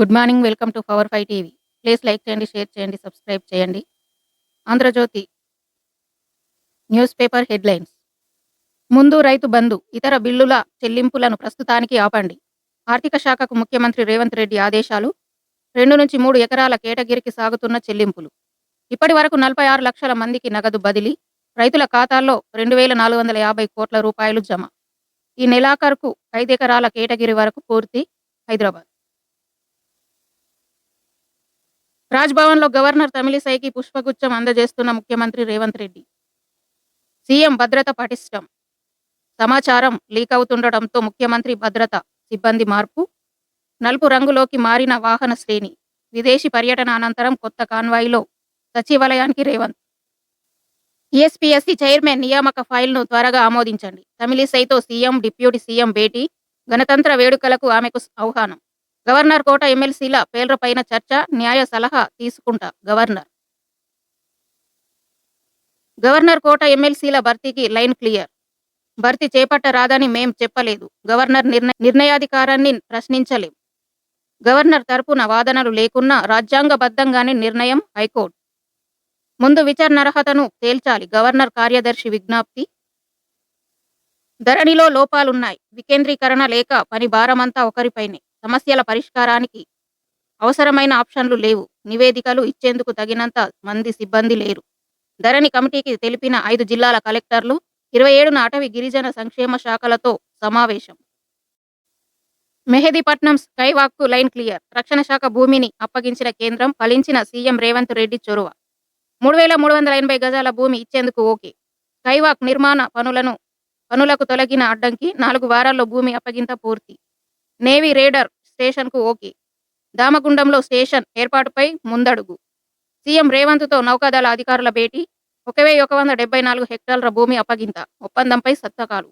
Good morning welcome to power five TV. Please like చేయండి share చేయండి subscribe చేయండి. Andhrajyothi newspaper headlines. ముందు రైతు బంధు ఇతర బిల్లుల చెల్లింపులను ప్రస్తుతానికి ఆపండి. ఆర్థిక శాఖకు ముఖ్యమంత్రి రేవంత్ రెడ్డి ఆదేశాలు రెండు నుంచి మూడు ఎకరాల కేటగిరికి సాగుతున్న చెల్లింపులు. ఇప్పటి వరకు నలభై ఆరు లక్షల మందికి నగదు బదిలీ రైతుల ఖాతాల్లో రెండు వేల నాలుగు వందల యాభై కోట్ల రూపాయలు జమ. ఈ నెలాఖరుకు ఐదు ఎకరాల కేటగిరి వరకు పూర్తి హైదరాబాద్. రాజ్భవన్లో గవర్నర్ తమిళిసైకి పుష్పగుచ్చం అందజేస్తున్న ముఖ్యమంత్రి రేవంత్ రెడ్డి. సీఎం భద్రత పటిష్టం. సమాచారం లీక్ అవుతుండటంతో ముఖ్యమంత్రి భద్రత సిబ్బంది మార్పు. నలుపు రంగులోకి మారిన వాహన శ్రేణి. విదేశీ పర్యటన అనంతరం కొత్త కాన్వాయిలో సచివాలయానికి రేవంత్. ఈఎస్పీఎస్సీ చైర్మన్ నియామక ఫైల్ను త్వరగా ఆమోదించండి. తమిళిసైతో సీఎం డిప్యూటీ సీఎం భేటీ. గణతంత్ర వేడుకలకు ఆమెకు ఆహ్వానం. గవర్నర్ కోట ఎమ్మెల్సీల పేర్లపైన చర్చ న్యాయ సలహా తీసుకుంటా గవర్నర్. గవర్నర్ కోట ఎమ్మెల్సీల భర్తీకి లైన్ క్లియర్. భర్తీ చేపట్టరాదని మేం చెప్పలేదు. గవర్నర్ నిర్ణయ నిర్ణయాధికారాన్ని ప్రశ్నించలేం. గవర్నర్ తరపున వాదనలు లేకున్నా రాజ్యాంగబద్ధంగానే నిర్ణయం హైకోర్టు. ముందు విచారణర్హతను తేల్చాలి. గవర్నర్ కార్యదర్శి విజ్ఞప్తి. ధరణిలో లోపాలున్నాయి. వికేంద్రీకరణ లేక పని భారమంతా ఒకరిపైనే. సమస్యల పరిష్కారానికి అవసరమైన ఆప్షన్లు లేవు. నివేదికలు ఇచ్చేందుకు తగినంత మంది సిబ్బంది లేరు. ధరణి కమిటీకి తెలిపిన ఐదు జిల్లాల కలెక్టర్లు ఇరవై ఏడున అటవీ గిరిజన సంక్షేమ శాఖలతో సమావేశం. మెహదీపట్నం స్కైవాక్కు లైన్ క్లియర్. రక్షణ శాఖ భూమిని అప్పగించిన కేంద్రం ఫలించిన సీఎం రేవంత్ రెడ్డి చొరవ. మూడు వేల మూడు వందల ఎనభై గజాల భూమి ఇచ్చేందుకు ఓకే. స్కైవాక్ నిర్మాణ పనులను పనులకు తొలగిన అడ్డంకి నాలుగు వారాల్లో భూమి అప్పగింత పూర్తి. నేవీ రేడర్ స్టేషన్కు ఓకే. దామగుండంలో స్టేషన్ ఏర్పాటుపై ముందడుగు. సీఎం రేవంత్తో నౌకాదళ అధికారుల భేటీ. ఒక వెయ్యి ఒక వంద డెబ్బై నాలుగు హెక్టార్ల భూమి అప్పగింత. ఒప్పందంపై సత్తకాలు.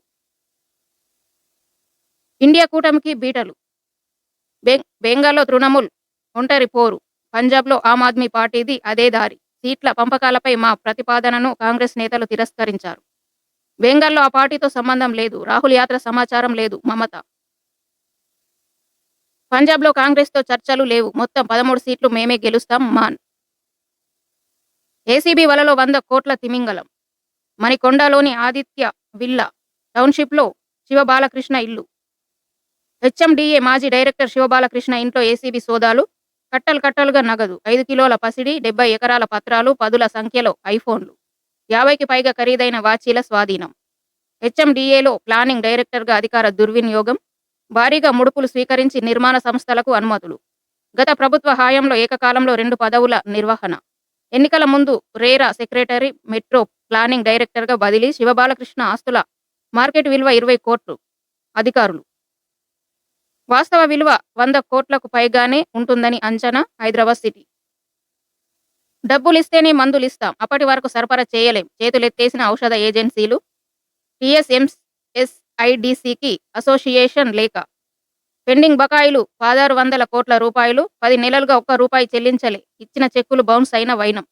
ఇండియా కూటమికి బీటలు. బెంగాల్లో తృణమూల్ ఒంటరి పోరు. పంజాబ్లో ఆమ్ ఆద్మీ పార్టీది అదే దారి. సీట్ల పంపకాలపై మా ప్రతిపాదనను కాంగ్రెస్ నేతలు తిరస్కరించారు. బెంగాల్లో ఆ పార్టీతో సంబంధం లేదు. రాహుల్ యాత్ర సమాచారం లేదు. మమత పంజాబ్లో కాంగ్రెస్తో చర్చలు లేవు. మొత్తం పదమూడు సీట్లు మేమే గెలుస్తాం మాన్. ఏసీబీ వలలో వంద కోట్ల తిమింగలం. మణికొండలోని ఆదిత్య విల్లా టౌన్షిప్లో శివబాలకృష్ణ ఇల్లు. హెచ్ఎండిఏ మాజీ డైరెక్టర్ శివబాలకృష్ణ ఇంట్లో ఏసీబీ సోదాలు. కట్టలు కట్టలుగా నగదు ఐదు కిలోల పసిడి డెబ్బై ఎకరాల పత్రాలు పదుల సంఖ్యలో ఐఫోన్లు. యాభైకి పైగా ఖరీదైన వాచీల స్వాధీనం. హెచ్ఎండిఏలో ప్లానింగ్ డైరెక్టర్గా అధికార దుర్వినియోగం. భారీగా ముడుపులు స్వీకరించి నిర్మాణ సంస్థలకు అనుమతులు. గత ప్రభుత్వ హాయంలో ఏకకాలంలో రెండు పదవుల నిర్వహణ. ఎన్నికల ముందు రేరా సెక్రటరీ మెట్రో ప్లానింగ్ డైరెక్టర్గా బదిలీ శివబాలకృష్ణ ఆస్తుల మార్కెట్ విలువ ఇరవై కోట్లు అధికారులు. వాస్తవ విలువ వంద కోట్లకు పైగానే ఉంటుందని అంచనా హైదరాబాద్ సిటీ. డబ్బులిస్తేనే మందులు ఇస్తాం అప్పటి వరకు సరఫరా చేయలేం. చేతులెత్తేసిన ఔషధ ఏజెన్సీలు ఐడిసికి అసోసియేషన్ లేక. పెండింగ్ బకాయిలు పదహారు వందల కోట్ల రూపాయలు పది నెలలుగా ఒక్క రూపాయి చెల్లించలే. ఇచ్చిన చెక్కులు బౌన్స్ అయిన వైనం.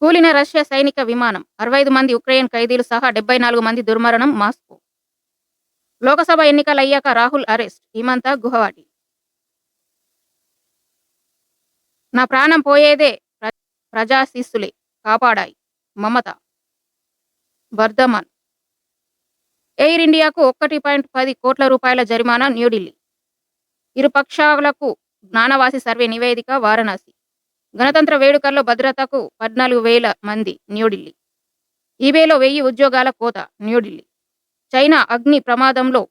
కూలిన రష్యా సైనిక విమానం అరవై ఐదు మంది ఉక్రెయిన్ ఖైదీలు సహా డెబ్బై నాలుగు మంది దుర్మరణం మాస్కో. లోకసభ ఎన్నికలయ్యాక రాహుల్ అరెస్ట్ హిమంత గుహవాటి. నా ప్రాణం పోయేదే ప్ర- ప్రజాశిస్సులే కాపాడాయి మమత. వర్ధమాన్. ఎయిర్ ఇండియాకు ఒకటి పాయింట్ పది కోట్ల రూపాయల జరిమానా న్యూఢిల్లీ. ఇరు పక్షాలకు జ్ఞానవాసి సర్వే నివేదిక వారణాసి. గణతంత్ర వేడుకల్లో భద్రతకు పద్నాలుగు వేల మంది న్యూఢిల్లీ. ఈబేలో వెయ్యి ఉద్యోగాల కోత న్యూఢిల్లీ. చైనా అగ్ని ప్రమాదంలో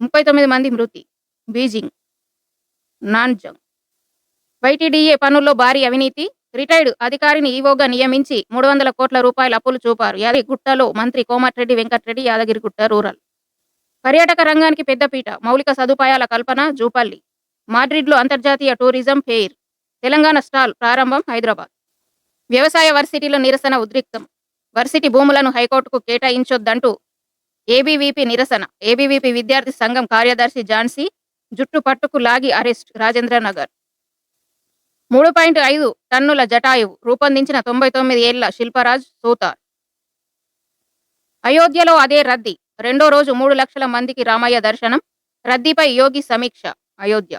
ముప్పై తొమ్మిది మంది మృతి. బీజింగ్ నాన్జంగ్. వైటీడీఏ పనుల్లో భారీ అవినీతి రిటైర్డ్ అధికారిని ఈవోగా నియమించి మూడు వందల కోట్ల రూపాయల అప్పులు చూపారు. యాదగిరిగుట్టలో మంత్రి కోమటిరెడ్డి వెంకటరెడ్డి యాదగిరిగుట్ట రూరల్. పర్యాటక రంగానికి పెద్దపీట మౌలిక సదుపాయాల కల్పన జూపల్లి. మాడ్రిడ్లో అంతర్జాతీయ టూరిజం ఫెయిర్. తెలంగాణ స్టాల్ ప్రారంభం హైదరాబాద్. వ్యవసాయ వర్సిటీలో నిరసన ఉద్రిక్తం. వర్సిటీ భూములను హైకోర్టుకు కేటాయించొద్దంటూ ఏబీవీపీ నిరసన. ఏబీవీపీ విద్యార్థి సంఘం కార్యదర్శి ఝాన్సీ జుట్టు పట్టుకు లాగి అరెస్ట్ రాజేంద్రనగర్. మూడు పాయింట్ ఐదు టన్నుల జటాయువు రూపొందించిన తొంభై తొమ్మిది ఏళ్ళ శిల్పరాజ్ సూతార్. అయోధ్యలో అదే రద్దీ. రెండో రోజు మూడు లక్షల మందికి రామయ్య దర్శనం. రద్దీపై యోగి సమీక్ష అయోధ్య.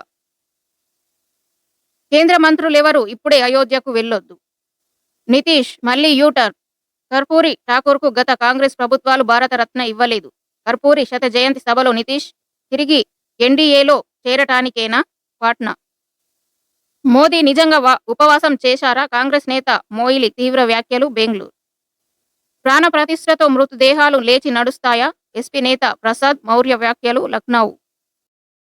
కేంద్ర మంత్రులెవరు ఇప్పుడే అయోధ్యకు వెళ్ళొద్దు. నితీష్ మళ్ళీ యూటర్న్. కర్పూరి ఠాకూర్కు గత కాంగ్రెస్ ప్రభుత్వాలు భారతరత్న ఇవ్వలేదు. కర్పూరి శత జయంతి సభలో నితీష్ తిరిగి ఎన్డీఏలో చేరటానికేనా పాట్నా? మోదీ నిజంగా ఉపవాసం చేశారా? కాంగ్రెస్ నేత మోయిలి తీవ్ర వ్యాఖ్యలు బెంగళూరు. ప్రాణ ప్రతిష్టతో మృతదేహాలు లేచి నడుస్తాయా? ఎస్పీ నేత ప్రసాద్ మౌర్య వ్యాఖ్యలు లక్నౌ.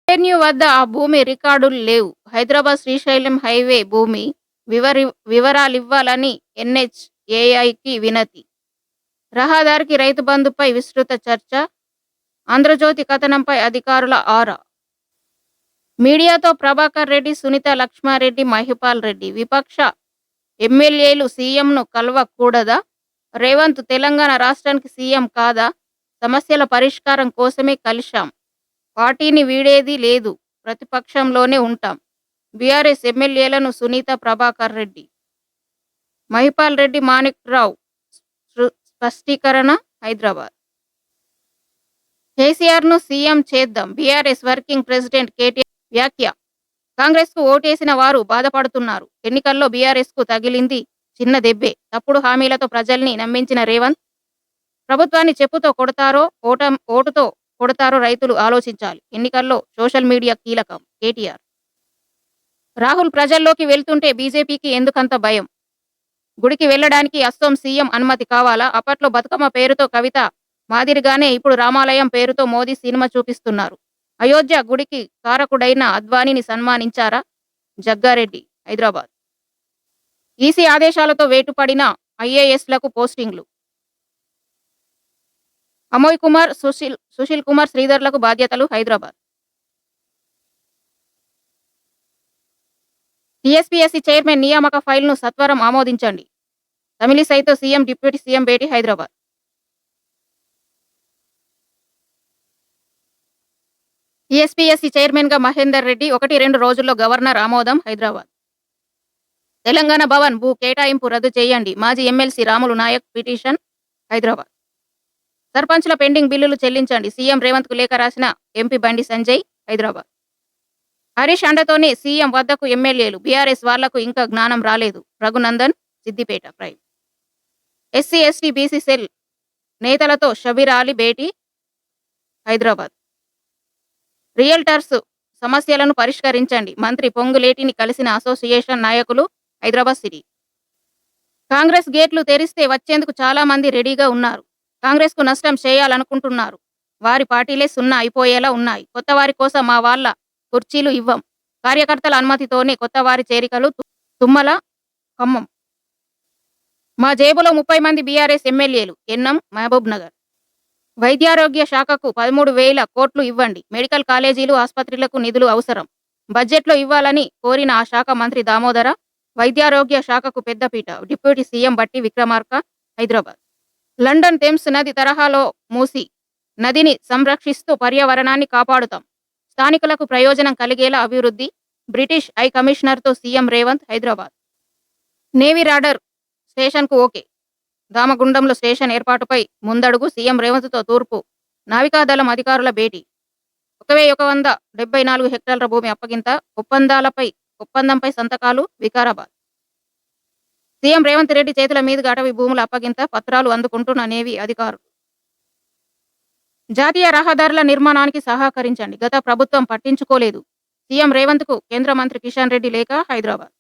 రెవెన్యూ వద్ద ఆ భూమి రికార్డులు లేవు. హైదరాబాద్ శ్రీశైలం హైవే భూమి వివరి వివరాలివ్వాలని ఎన్హెచ్ఏఐకి వినతి. రహదారికి రైతు బంధుపై విస్తృత చర్చ. ఆంధ్రజ్యోతి కథనంపై అధికారుల ఆరా. మీడియాతో ప్రభాకర్ రెడ్డి సునీత లక్ష్మారెడ్డి మహిపాల్ రెడ్డి విపక్ష ఎమ్మెల్యేలు సీఎంను కలవకూడదా? రేవంత్ తెలంగాణ రాష్ట్రానికి సీఎం కాదా? సమస్యల పరిష్కారం కోసమే కలిశాం. పార్టీని వీడేది లేదు. ప్రతిపక్షంలోనే ఉంటాం. బీఆర్ఎస్ ఎమ్మెల్యేలను సునీత ప్రభాకర్ రెడ్డి. మహిపాల్ రెడ్డి మాణిక్ రావు స్పష్టీకరణ హైదరాబాద్. కేసీఆర్ను సీఎం చేద్దాం. బీఆర్ఎస్ వర్కింగ్ ప్రెసిడెంట్ కేటీఆర్ వ్యాఖ్య. కాంగ్రెస్కు ఓటేసిన వారు బాధపడుతున్నారు. ఎన్నికల్లో బీఆర్ఎస్కు తగిలింది చిన్న దెబ్బే. తప్పుడు హామీలతో ప్రజల్ని నమ్మించిన రేవంత్ ప్రభుత్వాన్ని చెప్పుతో కొడతారో ఓట ఓటుతో కొడతారో రైతులు ఆలోచించాలి. ఎన్నికల్లో సోషల్ మీడియా కీలకం. కేటీఆర్. రాహుల్ ప్రజల్లోకి వెళ్తుంటే బీజేపీకి ఎందుకంత భయం? గుడికి వెళ్ళడానికి అస్సోం సీఎం అనుమతి కావాలా? అప్పట్లో బతుకమ్మ పేరుతో కవిత మాదిరిగానే ఇప్పుడు రామాలయం పేరుతో మోదీ సినిమా చూపిస్తున్నారు. అయోధ్య గుడికి కారకుడైన అద్వానీని సన్మానించారా? జగ్గారెడ్డి హైదరాబాద్. ఈసీ ఆదేశాలతో వేటుపడిన ఐఏఎస్లకు పోస్టింగ్లు. అమోయ్ కుమార్ సుశీల్ సుశీల్ కుమార్ శ్రీధర్లకు బాధ్యతలు హైదరాబాద్. టీఎస్పీఎస్సీ చైర్మన్ నియామక ఫైల్ను సత్వరం ఆమోదించండి. తమిళిసైతో సీఎం డిప్యూటీ సీఎం భేటీ హైదరాబాద్. ఈఎస్పీఎస్సీ చైర్మన్గా మహేందర్ రెడ్డి ఒకటి రెండు రోజుల్లో గవర్నర్ ఆమోదం హైదరాబాద్. తెలంగాణ భవన్ భూ కేటాయింపు రద్దు చేయండి. మాజీ ఎమ్మెల్సీ రాములు నాయక్ పిటిషన్ హైదరాబాద్. సర్పంచ్ల పెండింగ్ బిల్లులు చెల్లించండి. సీఎం రేవంత్కు లేఖ రాసిన ఎంపీ బండి సంజయ్ హైదరాబాద్. హరీష్ అండతోనే సీఎం వద్దకు ఎమ్మెల్యేలు. బీఆర్ఎస్ వాళ్ళకు ఇంకా జ్ఞానం రాలేదు. Raghunandan Siddipet prime. SC ST BC cell నేతలతో షబీర్ అలీ భేటీ హైదరాబాద్. రియల్టర్స్ సమస్యలను పరిష్కరించండి. మంత్రి పొంగులేటిని కలిసిన అసోసియేషన్ నాయకులు హైదరాబాద్ సిటీ. కాంగ్రెస్ గేట్లు తెరిస్తే వచ్చేందుకు చాలా మంది రెడీగా ఉన్నారు. కాంగ్రెస్కు నష్టం చేయాలనుకుంటున్నారు. వారి పార్టీలే సున్నా అయిపోయేలా ఉన్నాయి. కొత్త వారి కోసం మా వాళ్ళ కుర్చీలు ఇవ్వం. కార్యకర్తల అనుమతితోనే కొత్త వారి చేరికలు తు- తుమ్మల ఖమ్మం. మా జేబులో ముప్పై మంది బీఆర్ఎస్ ఎమ్మెల్యేలు. ఎన్నం మహబూబ్ నగర్ వైద్యారోగ్య శాఖకు పదమూడు వేల కోట్లు ఇవ్వండి. మెడికల్ కాలేజీలు ఆసుపత్రులకు నిధులు అవసరం. బడ్జెట్లో ఇవ్వాలని కోరిన ఆ శాఖ మంత్రి దామోదర వైద్యారోగ్య శాఖకు పెద్దపీట. డిప్యూటీ సీఎం బట్టి విక్రమార్క హైదరాబాద్. లండన్ థెమ్స్ నది తరహాలో మూసి నదిని సంరక్షిస్తూ పర్యావరణాన్ని కాపాడుతాం. స్థానికులకు ప్రయోజనం కలిగేలా అభివృద్ధి British high కమిషనర్తో CM Revanth Hyderabad. Navy radar స్టేషన్కు ఓకే. దామగుండంలో స్టేషన్ ఏర్పాటుపై ముందడుగు సీఎం రేవంత్తో తూర్పు. నావికాదళం అధికారుల భేటీ. ఒక వెయ్యి ఒక వంద డెబ్బై నాలుగు హెక్టార్ల భూమి అప్పగింత ఒప్పందాలపై ఒప్పందంపై సంతకాలు వికారాబాద్. సీఎం రేవంత్ రెడ్డి చేతుల మీదుగా అటవీ భూముల అప్పగింత పత్రాలు అందుకుంటున్న నేవీ అధికారులు. జాతీయ రహదారుల నిర్మాణానికి సహకరించండి. గత ప్రభుత్వం పట్టించుకోలేదు. సీఎం రేవంత్కు కేంద్ర మంత్రి కిషన్ రెడ్డి లేఖ హైదరాబాద్.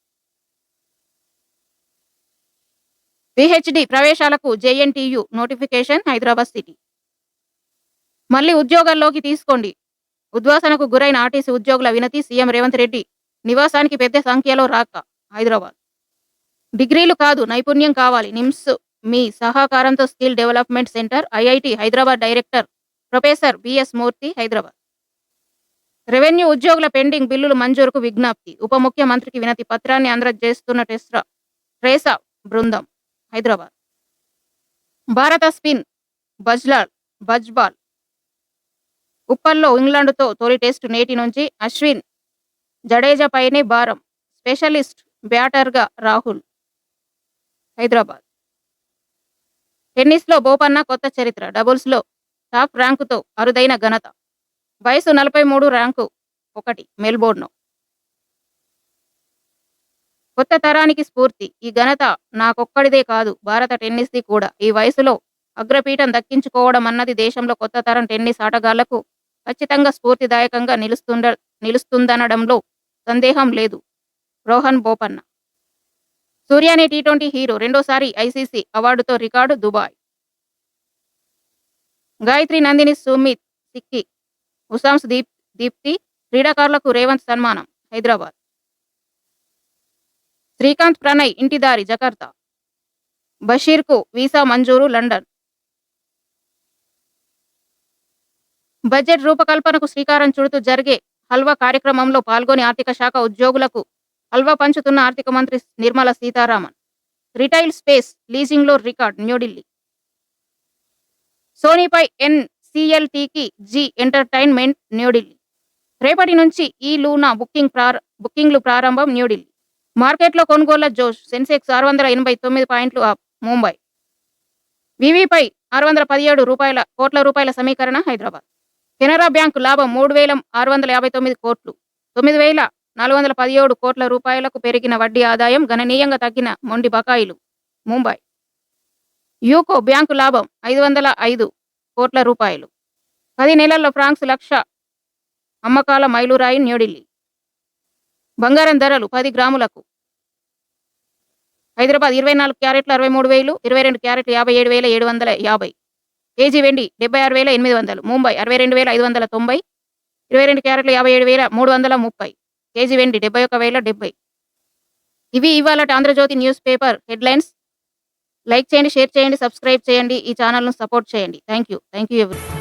పిహెచ్డి ప్రవేశాలకు జేఎన్టీయు నోటిఫికేషన్ హైదరాబాద్ సిటీ. మళ్ళీ ఉద్యోగాల్లోకి తీసుకోండి. ఉద్వాసనకు గురైన ఆర్టీసీ ఉద్యోగుల వినతి సీఎం రేవంత్ రెడ్డి నివాసానికి పెద్ద సంఖ్యలో రాక హైదరాబాద్. డిగ్రీలు కాదు నైపుణ్యం కావాలి. నిమ్స్ మీ సహకారంతో skill development centre IIT Hyderabad director professor BS Murthy Hyderabad. Revenue ఉద్యోగుల పెండింగ్ బిల్లులు మంజూరుకు విజ్ఞప్తి. ఉప ముఖ్యమంత్రికి వినతి పత్రాన్ని అందజేస్తున్న టెస్రా ట్రేసా బృందం. హైదరాబాద్. భారత స్పిన్ బజ్లాల్ బజ్బాల్ ఉప్పల్లో ఇంగ్లాండ్తో తొలి టెస్టు నేటి నుంచి అశ్విన్ జడేజా పైనే భారం. స్పెషలిస్ట్ బ్యాటర్గా రాహుల్ హైదరాబాద్. టెన్నిస్లో బోపన్న కొత్త చరిత్ర. డబుల్స్లో టాప్ ర్యాంకుతో అరుదైన ఘనత. వయసు నలభై మూడు ర్యాంకు ఒకటి. మెల్బోర్న్లో కొత్త తరానికి స్ఫూర్తి. ఈ ఘనత నాకొక్కడిదే కాదు భారత టెన్నిస్ది కూడా. ఈ వయసులో అగ్రపీఠం దక్కించుకోవడం అన్నది దేశంలో కొత్త తరం టెన్నిస్ ఆటగాళ్ళకు ఖచ్చితంగా స్ఫూర్తిదాయకంగా నిలుస్తుండ నిలుస్తుందనడంలో సందేహం లేదు. రోహన్ బోపన్న. సూర్యానే టీ ట్వంటీ హీరో రెండోసారి ఐసీసీ అవార్డుతో రికార్డు దుబాయ్. గాయత్రి నందిని సుమిత్ సిక్కి ఉసాంస్ దీప్ దీప్తి క్రీడాకారులకు రేవంత్ సన్మానం హైదరాబాద్. శ్రీకాంత్ ప్రణయ్ ఇంటిదారి జకర్తా. బషీర్కు వీసా మంజూరు లండన్. బడ్జెట్ రూపకల్పనకు శ్రీకారం చుడుతూ జరిగే హల్వా కార్యక్రమంలో పాల్గొని ఆర్థిక శాఖ ఉద్యోగులకు హల్వా పంచుతున్న ఆర్థిక మంత్రి నిర్మలా సీతారామన్. రిటైల్ స్పేస్ లీజింగ్లో రికార్డ్ న్యూఢిల్లీ. సోనీపై ఎన్సిఎల్టీకి జీ ఎంటర్టైన్మెంట్ న్యూఢిల్లీ. రేపటి నుంచి ఈ లూనా బుకింగ్ ప్రార బుకింగ్లు ప్రారంభం న్యూఢిల్లీ. మార్కెట్లో కొనుగోళ్ళ జోష్ సెన్సెక్స్ ఆరు వందల ఎనభై తొమ్మిది పాయింట్లు అప్ ముంబై. వివిపై ఆరు వందల పదిహేడు రూపాయల కోట్ల రూపాయల సమీకరణ హైదరాబాద్. కెనరా బ్యాంకు లాభం మూడు వేల ఆరు వందల యాభై తొమ్మిది కోట్లు. తొమ్మిది వేల నాలుగు వందల పదిహేడు కోట్ల రూపాయలకు పెరిగిన వడ్డీ ఆదాయం గణనీయంగా తగ్గిన మొండి బకాయిలు ముంబై. యూకో బ్యాంకు లాభం ఐదు వందల ఐదు కోట్ల రూపాయలు. పది నెలల్లో ఫ్రాంక్స్ లక్ష అమ్మకాల మైలురాయి న్యూఢిల్లీ. బంగారం ధరలు పది గ్రాములకు. హైదరాబాద్ ఇరవై నాలుగు క్యారెట్లు అరవై మూడు వేలు ఇరవై రెండు క్యారెట్లు యాభై ఏడు వేల ఏడు వందల యాభై. కేజీ వెండి డెబ్బై ఆరు వేల ఎనిమిది వందలు. ముంబై అరవై రెండు వేల ఐదు వందల తొంభై ఇరవై రెండు క్యారెట్లు యాభై ఏడు వేల మూడు వందల ముప్పై. కేజీ వెండి డెబ్బై ఒక వేల డెబ్బై. ఇవి ఇవాళ Andhra Jyothi news paper headlines. Like చేయండి షేర్ చేయండి సబ్స్క్రైబ్ చేయండి ఈ ఛానల్ను సపోర్ట్ చేయండి. థ్యాంక్ యూ థ్యాంక్ యూ ఎవరి